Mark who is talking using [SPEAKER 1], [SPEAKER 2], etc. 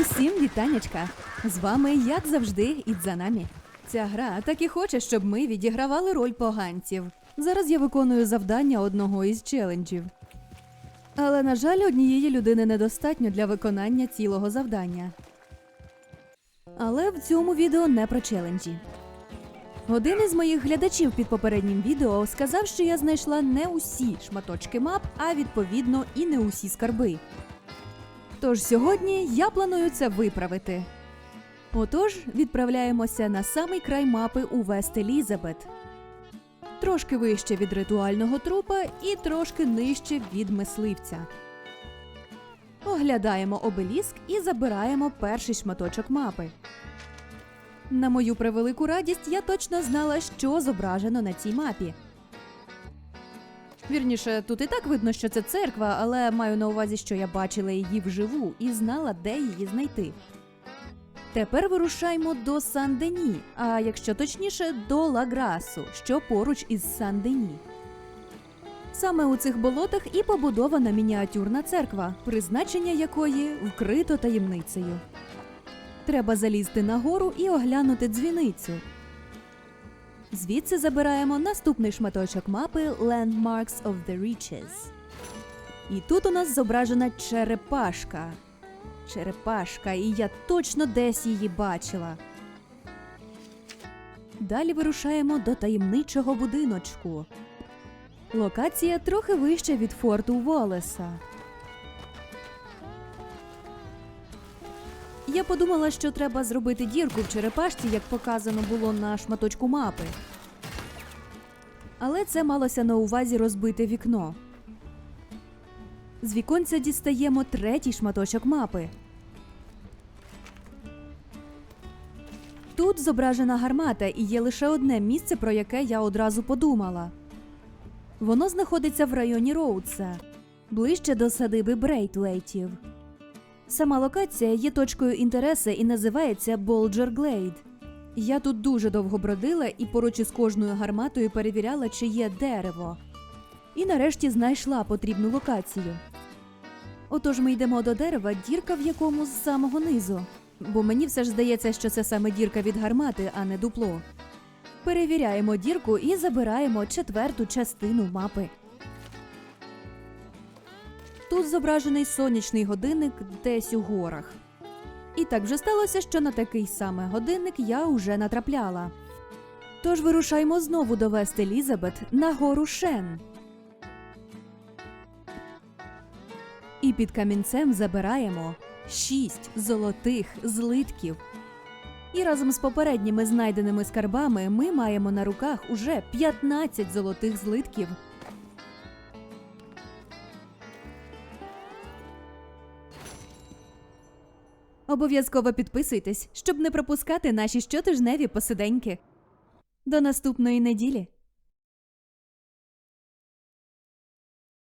[SPEAKER 1] Усім вітанечка! З вами, як завжди, Ідзанамі. Ця гра так і хоче, щоб ми відігравали роль поганців. Зараз я виконую завдання одного із челенджів. Але, на жаль, однієї людини недостатньо для виконання цілого завдання. Але в цьому відео не про челенджі. Один із моїх глядачів під попереднім відео сказав, що я знайшла не усі шматочки мап, а відповідно і не усі скарби. Тож сьогодні я планую це виправити. Отож, відправляємося на самий край мапи у Вест Елізабет. Трошки вище від ритуального трупа і трошки нижче від мисливця. Оглядаємо обеліск і забираємо перший шматочок мапи. На мою превелику радість я точно знала, що зображено на цій мапі. Вірніше, тут і так видно, що це церква, але маю на увазі, що я бачила її вживу і знала, де її знайти. Тепер вирушаймо до Сан-Дені, а якщо точніше, до Лаграсу, що поруч із Сан-Дені. Саме у цих болотах і побудована мініатюрна церква, призначення якої вкрито таємницею. Треба залізти нагору і оглянути дзвіницю. Звідси забираємо наступний шматочок мапи Landmarks of the Reaches. І тут у нас зображена черепашка. Черепашка, і я точно десь її бачила. Далі вирушаємо до таємничого будиночку. Локація трохи вища від форту Волеса. Я подумала, що треба зробити дірку в черепашці, як показано було на шматочку мапи. Але це малося на увазі розбите вікно. З віконця дістаємо третій шматочок мапи. Тут зображена гармата, і є лише одне місце, про яке я одразу подумала. Воно знаходиться в районі Роудса, ближче до садиби Брейтвейтів. Сама локація є точкою інтересу і називається Болджер Глейд. Я тут дуже довго бродила і поруч із кожною гарматою перевіряла, чи є дерево. І нарешті знайшла потрібну локацію. Отож ми йдемо до дерева, дірка в якому з самого низу. Бо мені все ж здається, що це саме дірка від гармати, а не дупло. Перевіряємо дірку і забираємо четверту частину мапи. Тут зображений сонячний годинник десь у горах. І так вже сталося, що на такий саме годинник я уже натрапляла. Тож вирушаємо знову до Вест Елізабет на гору Шен. І під камінцем забираємо шість золотих злитків. І разом з попередніми знайденими скарбами ми маємо на руках уже 15 золотих злитків. Обов'язково підписуйтесь, щоб не пропускати наші щотижневі посиденьки. До наступної неділі!